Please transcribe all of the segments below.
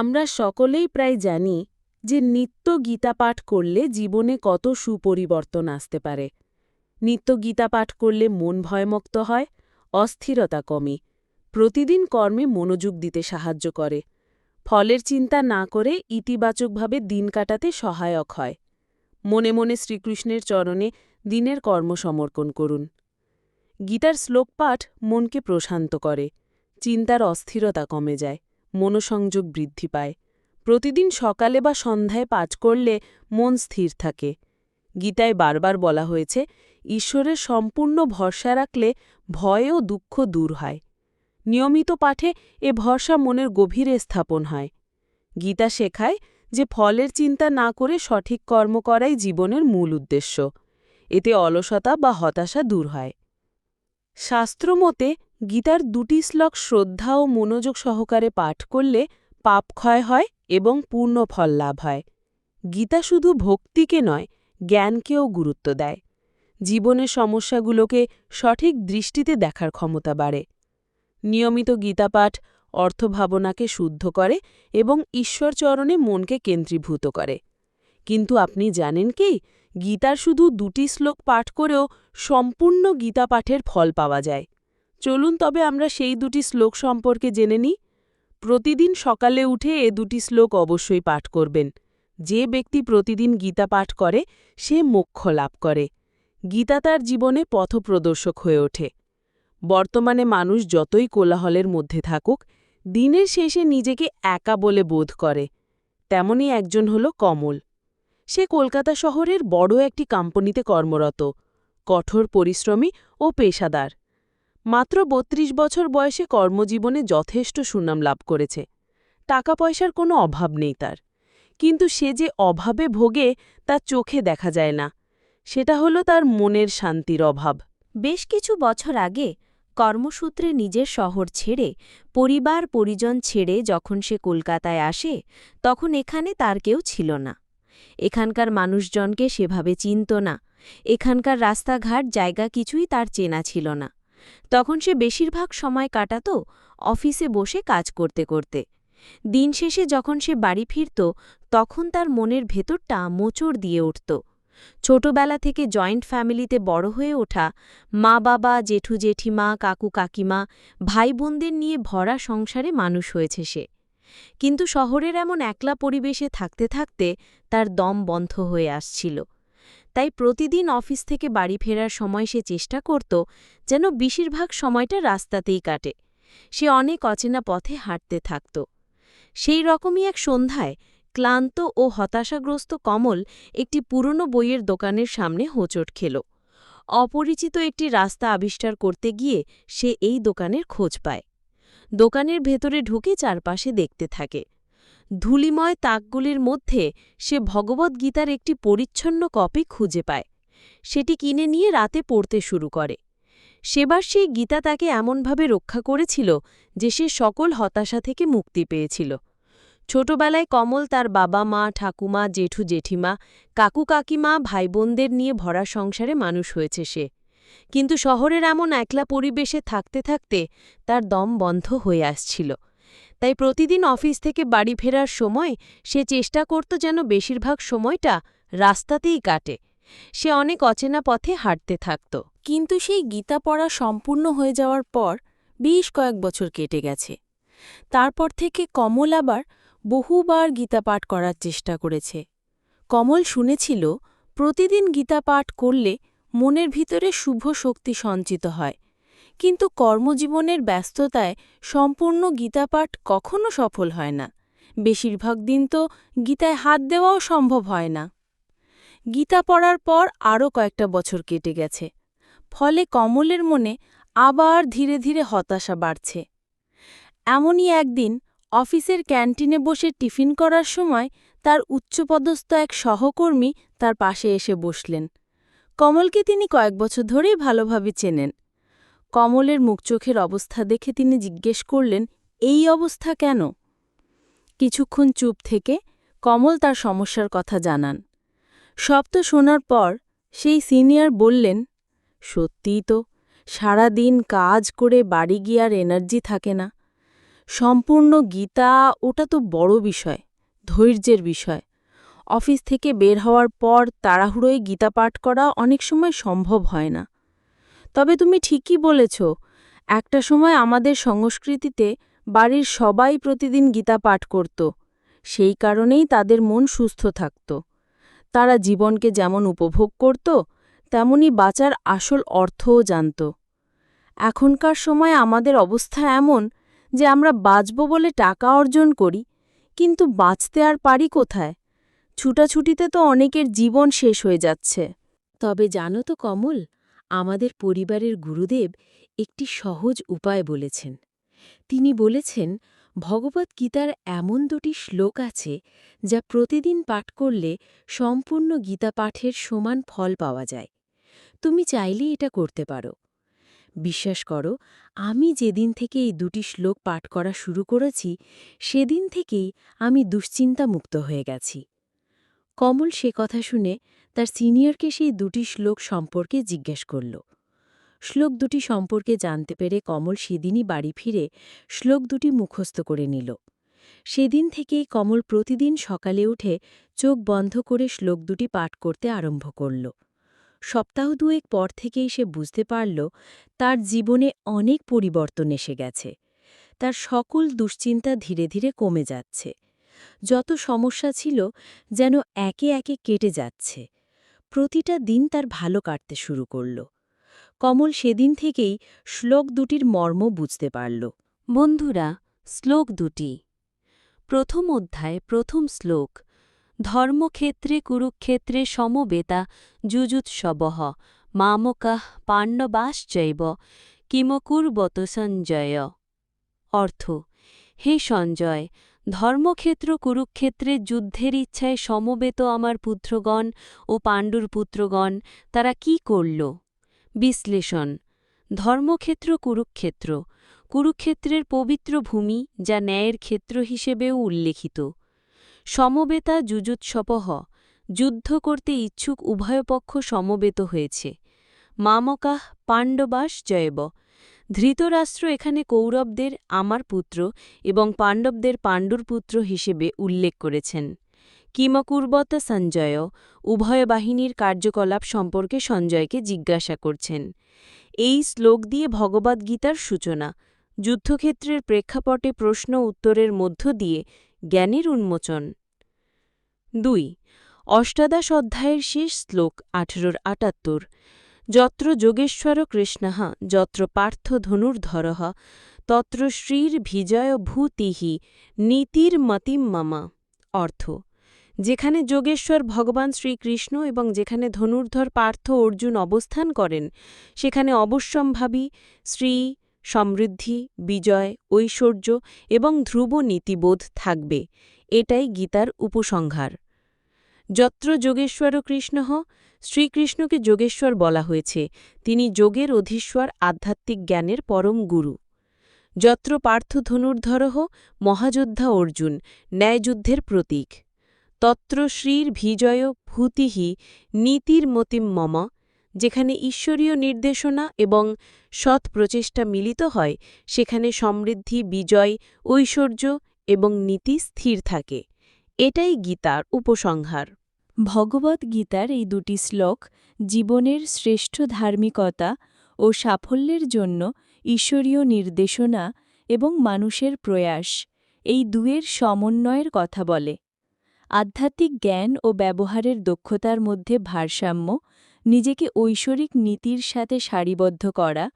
আমরা সকলেই প্রায় জানি যে নিত্য গীতা পাঠ করলে জীবনে কত সুপরিবর্তন আসতে পারে। নিত্য গীতা পাঠ করলে মন ভয়মুক্ত হয়, অস্থিরতা কমে, প্রতিদিন কর্মে মনোযোগ দিতে সাহায্য করে, ফলের চিন্তা না করে ইতিবাচকভাবে দিন কাটাতে সহায়ক হয়। মনে মনে শ্রীকৃষ্ণের চরণে দিনের কর্ম সমর্পণ করুন। গীতার শ্লোক পাঠ মনকে প্রশান্ত করে, চিন্তার অস্থিরতা কমে যায়। মনোসংযোগ বৃদ্ধি পায়। প্রতিদিন সকালে বা সন্ধ্যায় পাঠ করলে মন স্থির থাকে। গীতায় বারবার বলা হয়েছে, ঈশ্বরের সম্পূর্ণ ভরসা রাখলে ভয় ও দুঃখ দূর হয়। নিয়মিত পাঠে এ ভরসা মনের গভীরে স্থাপন হয়। গীতা শেখায় যে ফলের চিন্তা না করে সঠিক কর্ম করাই জীবনের মূল উদ্দেশ্য। এতে অলসতা বা হতাশা দূর হয়। শাস্ত্রমতে গীতার দুটি শ্লোক শ্রদ্ধা ও মনোযোগ সহকারে পাঠ করলে পাপ ক্ষয় হয় এবং পূর্ণ ফল লাভ হয়। গীতা শুধু ভক্তিকে নয়, জ্ঞানকেও গুরুত্ব দেয়। জীবনের সমস্যাগুলোকে সঠিক দৃষ্টিতে দেখার ক্ষমতা বাড়ে। নিয়মিত গীতাপাঠ অর্থভাবনাকে শুদ্ধ করে এবং ঈশ্বরচরণে মনকে কেন্দ্রীভূত করে। কিন্তু আপনি জানেন কি, গীতার শুধু দুটি শ্লোক পাঠ করেও সম্পূর্ণ গীতা পাঠের ফল পাওয়া যায়। চলুন তবে আমরা সেই দুটি শ্লোক সম্পর্কে জেনে নিই। প্রতিদিন সকালে উঠে এ দুটি শ্লোক অবশ্যই পাঠ করবেন। যে ব্যক্তি প্রতিদিন গীতা পাঠ করে, সে মোক্ষ লাভ করে। গীতা তার জীবনে পথপ্রদর্শক হয়ে ওঠে। বর্তমানে মানুষ যতই কোলাহলের মধ্যে থাকুক, দিনের শেষে নিজেকে একা বলে বোধ করে। তেমনই একজন হল কমল। সে কলকাতা শহরের বড় একটি কোম্পানিতে কর্মরত। কঠোর পরিশ্রমী ও পেশাদার। মাত্র ৩২ বছর বয়সে কর্মজীবনে যথেষ্ট সুনাম লাভ করেছে। টাকা পয়সার কোনো অভাব নেই তার। কিন্তু সে যে অভাবে ভোগে তা চোখে দেখা যায় না। সেটা হলো তার মনের শান্তির অভাব। বেশ কিছু বছর আগে কর্মসূত্রে নিজের শহর ছেড়ে, পরিবার পরিজন ছেড়ে যখন সে কলকাতায় আসে, তখন এখানে তার কেউ ছিল না। এখানকার মানুষজনকে সেভাবে চিনত না। এখানকার রাস্তাঘাট, জায়গা কিছুই তার চেনা ছিল না। তখন সে বেশিরভাগ সময় কাটাত অফিসে বসে কাজ করতে করতে। দিন শেষে যখন সে বাড়ি ফিরত, তখন তার মনের ভেতরটা মোচড় দিয়ে উঠত। ছোটবেলা থেকে জয়েন্ট ফ্যামিলিতে বড় হয়ে ওঠা মা বাবা জেঠু জেঠিমা কাকু কাকিমা ভাই বোনদের নিয়ে ভরা সংসারে মানুষ হয়েছে সে। কিন্তু শহরের এমন একলা পরিবেশে থাকতে থাকতে তার দম বন্ধ হয়ে আসছিল। তাই প্রতিদিন অফিস থেকে বাড়ি ফেরার সময় সে চেষ্টা করত যেন বেশিরভাগ সময়টা রাস্তাতেই কাটে। সে অনেক অচেনা পথে হাঁটতে থাকত। সেই রকমই এক সন্ধ্যায় ক্লান্ত ও হতাশাগ্রস্ত কমল একটি পুরনো বইয়ের দোকানের সামনে হোঁচট খেল। অপরিচিত একটি রাস্তা আবিষ্কার করতে গিয়ে সে এই দোকানের খোঁজ পায়। দোকানের ভেতরে ঢুকে চারপাশে দেখতে থাকে। ধুলিময় তাকগুলির মধ্যে সে ভগবদ্গীতার একটি পরিচ্ছন্ন কপি খুঁজে পায়। সেটি কিনে নিয়ে রাতে পড়তে শুরু করে। সেবার সেই গীতা তাকে এমনভাবে রক্ষা করেছিল যে সে সকল হতাশা থেকে মুক্তি পেয়েছিল। ছোটবেলায় কমল তার বাবা মা, ঠাকুমা, জেঠু জেঠিমা, কাকু কাকিমা ভাই বোনদের নিয়ে ভরা সংসারে মানুষ হয়েছে সে। কিন্তু শহরের এমন একলা পরিবেশে থাকতে থাকতে তার দম বন্ধ হয়ে আসছিল। তাই প্রতিদিন অফিস থেকে বাড়ি ফেরার সময় সে চেষ্টা করত যেন বেশিরভাগ সময়টা রাস্তাতেই কাটে। সে অনেক অচেনা পথে হাঁটতে থাকত। কিন্তু সেই গীতা পড়া সম্পূর্ণ হয়ে যাওয়ার পর বেশ কয়েক বছর কেটে গেছে। তারপর থেকে কমল আবার বহুবার গীতা পাঠ করার চেষ্টা করেছে। কমল শুনেছিল, প্রতিদিন গীতা পাঠ করলে মনের ভিতরে শুভ শক্তি সঞ্চিত হয় কিন্তু কর্মজীবনের ব্যস্ততায় সম্পূর্ণ গীতাপাঠ কখনো সফল হয় না। বেশিরভাগ দিন তো গীতায় হাত দেওয়াও সম্ভব হয় না। গীতা পড়ার পর আরও কয়েকটা বছর কেটে গেছে। ফলে কমলের মনে আবার ধীরে ধীরে হতাশা বাড়ছে। এমনই একদিন অফিসের ক্যান্টিনে বসে টিফিন করার সময় তার উচ্চপদস্থ এক সহকর্মী তার পাশে এসে বসলেন। কমলকে তিনি কয়েক বছর ধরেই ভালোভাবে চেনেন। কমলের মুখ চোখের অবস্থা দেখে তিনি জিজ্ঞেস করলেন, এই অবস্থা কেন? কিছুক্ষণ চুপ থেকে কমল তার সমস্যার কথা জানান। সব তো শোনার পর সেই সিনিয়র বললেন, সত্যিই তো সারা দিন কাজ করে বাড়ি গিয়ে আর এনার্জি থাকে না। সম্পূর্ণ গীতা, ওটা তো বড় বিষয়, ধৈর্যের বিষয়। অফিস থেকে বের হওয়ার পর তাড়াহুড়োয় গীতা পাঠ করা অনেক সময় সম্ভব হয় না। তবে তুমি ঠিকই বলেছ, একটা সময় আমাদের সংস্কৃতিতে বাড়ির সবাই প্রতিদিন গীতা পাঠ করত, সেই কারণেই তাদের মন সুস্থ থাকত। তারা জীবনকে যেমন উপভোগ করত, তেমনি বাঁচার আসল অর্থও জানত। এখনকার সময় আমাদের অবস্থা এমন যে আমরা বাঁচব বলে টাকা অর্জন করি, কিন্তু বাঁচতে আর পারি কোথায়? ছুটাছুটিতে তো অনেকের জীবন শেষ হয়ে যাচ্ছে। তবে জানো তো কমল আমাদের পরিবারের গুরুদেব একটি সহজ উপায় বলেছেন। তিনি বলেছেন, ভগবত গীতার এমন দুটি শ্লোক আছে যা প্রতিদিন পাঠ করলে সম্পূর্ণ গীতা পাঠের সমান ফল পাওয়া যায়। তুমি চাইলে এটা করতে পারো। বিশ্বাস করো, আমি যেদিন থেকে এই দুটি শ্লোক পাঠ করা শুরু করেছি, সেদিন থেকেই আমি দুশ্চিন্তামুক্ত হয়ে গেছি। কমল সে কথা শুনে তার সিনিয়রকে সেই দুটি শ্লোক সম্পর্কে জিজ্ঞেস করল। শ্লোক দুটি সম্পর্কে জানতে পেরে কমল সেদিনই বাড়ি ফিরে শ্লোক দুটি মুখস্থ করে নিল। সেদিন থেকেই কমল প্রতিদিন সকালে উঠে চোখ বন্ধ করে শ্লোক দুটি পাঠ করতে আরম্ভ করল। সপ্তাহ দুয়েক পর থেকেই সে বুঝতে পারল তার জীবনে অনেক পরিবর্তন এসে গেছে। তার সকল দুশ্চিন্তা ধীরে ধীরে কমে যাচ্ছে। যত সমস্যা ছিল যেন একে একে কেটে যাচ্ছে। প্রতিটা দিন তার ভালো কাটতে শুরু করল। কমল সেদিন থেকেই শ্লোক দুটির মর্ম বুঝতে পারল। বন্ধুরা, শ্লোক দুটি। প্রথম অধ্যায়, প্রথম শ্লোক। ধর্মক্ষেত্রে কুরুক্ষেত্রে সমবেতা যুজুৎসবহ মামকাহ পাণ্ডবাশ্চৈব কিমকুর্বত সঞ্জয় অর্থ, হে সঞ্জয় ধর্মক্ষেত্র কুরুক্ষেত্রে যুদ্ধের ইচ্ছায় সমবেত আমার পুত্রগণ ও পাণ্ডুর পুত্রগণ, তারা কি করল? বিশ্লেষণ। ধর্মক্ষেত্র কুরুক্ষেত্র। কুরুক্ষেত্রের পবিত্র ভূমি, যা ন্যায়ের ক্ষেত্র হিসেবেও উল্লেখিত। সমবেতা যুজুৎসপহ যুদ্ধ করতে ইচ্ছুক উভয়পক্ষ সমবেত হয়েছে। মামকাহ পাণ্ডবাস জয়ব। ধৃতরাষ্ট্র এখানে কৌরবদের আমার পুত্র এবং পাণ্ডবদের পাণ্ডুর পুত্র হিসেবে উল্লেখ করেছেন। কিমকুর্বত সঞ্জয় উভয় বাহিনীর কার্যকলাপ সম্পর্কে সঞ্জয়কে জিজ্ঞাসা করছেন। এই শ্লোক দিয়ে ভগবদ্গীতার সূচনা, যুদ্ধক্ষেত্রের প্রেক্ষাপটে প্রশ্ন উত্তরের মধ্য দিয়ে জ্ঞানের উন্মোচন। দুই, অষ্টাদশ অধ্যায়ের শেষ শ্লোক আঠেরোর আটাত্তর যত্র যোগেশ্বর কৃষ্ণঃ, যত্র পার্থ ধনুর্ধরঃ, তত্র শ্রীর ভিজয় ভূতিহি, নীতির মতিম মামা। অর্থ, যেখানে যোগেশ্বর ভগবান শ্রীকৃষ্ণ এবং যেখানে ধনুর্ধর পার্থ অর্জুন অবস্থান করেন, সেখানে অবশ্যম্ভাবী, শ্রী, সমৃদ্ধি, বিজয়, ঐশ্বর্য এবং ধ্রুব নীতিবোধ থাকবে। এটাই গীতার উপসংহার। যত্র যোগেশ্বর কৃষ্ণ শ্রীকৃষ্ণকে যোগেশ্বর বলা হয়েছে। তিনি যোগের অধীশ্বর আধ্যাত্মিক জ্ঞানের পরম গুরু। যত্র পার্থ ধনুর্ধরহ মহাযোদ্ধা অর্জুন, ন্যায়যুদ্ধের প্রতীক। তত্র শ্রীর বিজয় ভূতিহি, নীতির মতিম মম, যেখানে ঈশ্বরীয় নির্দেশনা এবং সৎ প্রচেষ্টা মিলিত হয়, সেখানে সমৃদ্ধি, বিজয়, ঐশ্বর্য এবং নীতি স্থির থাকে। এটাই গীতার উপসংহার। ভগবদ্গীতার এই দুটি শ্লোক জীবনের শ্রেষ্ঠ ধার্মিকতা ও সাফল্যের জন্য ঈশ্বরীয় নির্দেশনা এবং মানুষের প্রয়াস, এই দুয়ের সমন্বয়ের কথা বলে। আধ্যাত্মিক জ্ঞান ও ব্যবহারের দক্ষতার মধ্যে ভারসাম্য, নিজেকে ঐশ্বরিক নীতির সাথে সারিবদ্ধ করা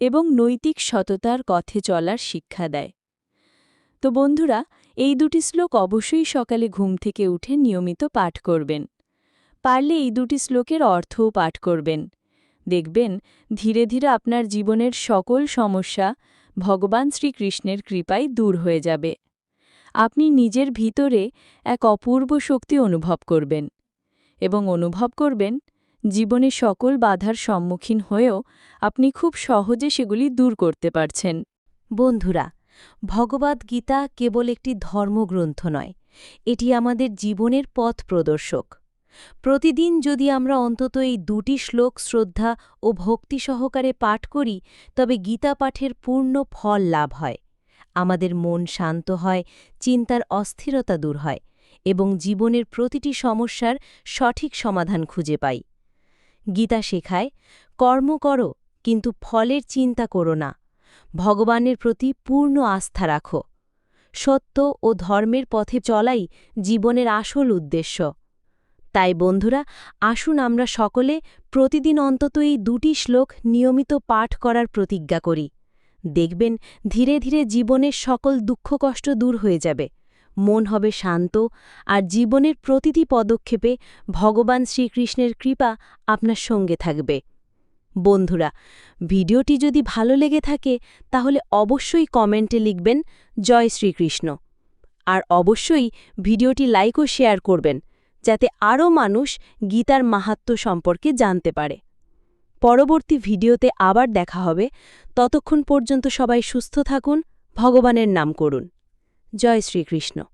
এবং নৈতিক সততার পথে চলার শিক্ষা দেয়। তো বন্ধুরা এই দুটি শ্লোক অবশ্যই সকালে ঘুম থেকে উঠে নিয়মিত পাঠ করবেন। পারলে এই দুটি শ্লোকের অর্থও পাঠ করবেন। দেখবেন, ধীরে ধীরে আপনার জীবনের সকল সমস্যা ভগবান শ্রীকৃষ্ণের কৃপায় দূর হয়ে যাবে। আপনি নিজের ভিতরে এক অপূর্ব শক্তি অনুভব করবেন এবং অনুভব করবেন, জীবনে সকল বাধার সম্মুখীন হয়েও আপনি খুব সহজে সেগুলি দূর করতে পারছেন। বন্ধুরা ভগবদ্গীতা কেবল একটি ধর্মগ্রন্থ নয়, এটি আমাদের জীবনের পথ প্রদর্শক। প্রতিদিন যদি আমরা অন্তত এই দুটি শ্লোক শ্রদ্ধা ও ভক্তি সহকারে পাঠ করি, তবে গীতা পাঠের পূর্ণ ফল লাভ হয়। আমাদের মন শান্ত হয়, চিন্তার অস্থিরতা দূর হয় এবং জীবনের প্রতিটি সমস্যার সঠিক সমাধান খুঁজে পাই। গীতা শেখায়, কর্ম করো, কিন্তু ফলের চিন্তা করো না। ভগবানের প্রতি পূর্ণ আস্থা রাখো। সত্য ও ধর্মের পথে চলাই জীবনের আসল উদ্দেশ্য। তাই বন্ধুরা, আসুন আমরা সকলে প্রতিদিন অন্তত এই দুটি শ্লোক নিয়মিত পাঠ করার প্রতিজ্ঞা করি। দেখবেন ধীরে ধীরে জীবনের সকল দুঃখ কষ্ট দূর হয়ে যাবে। মন হবে শান্ত আর জীবনের প্রতিটি পদক্ষেপে ভগবান শ্রীকৃষ্ণের কৃপা আপনার সঙ্গে থাকবে। বন্ধুরা, ভিডিওটি যদি ভালো লেগে থাকে, তাহলে অবশ্যই কমেন্টে লিখবেন, জয় শ্রীকৃষ্ণ। আর অবশ্যই ভিডিওটি লাইক ও শেয়ার করবেন, যাতে আরও মানুষ গীতার মাহাত্ম্য সম্পর্কে জানতে পারে। পরবর্তী ভিডিওতে আবার দেখা হবে। ততক্ষণ পর্যন্ত সবাই সুস্থ থাকুন, ভগবানের নাম করুন। জয় শ্রীকৃষ্ণ।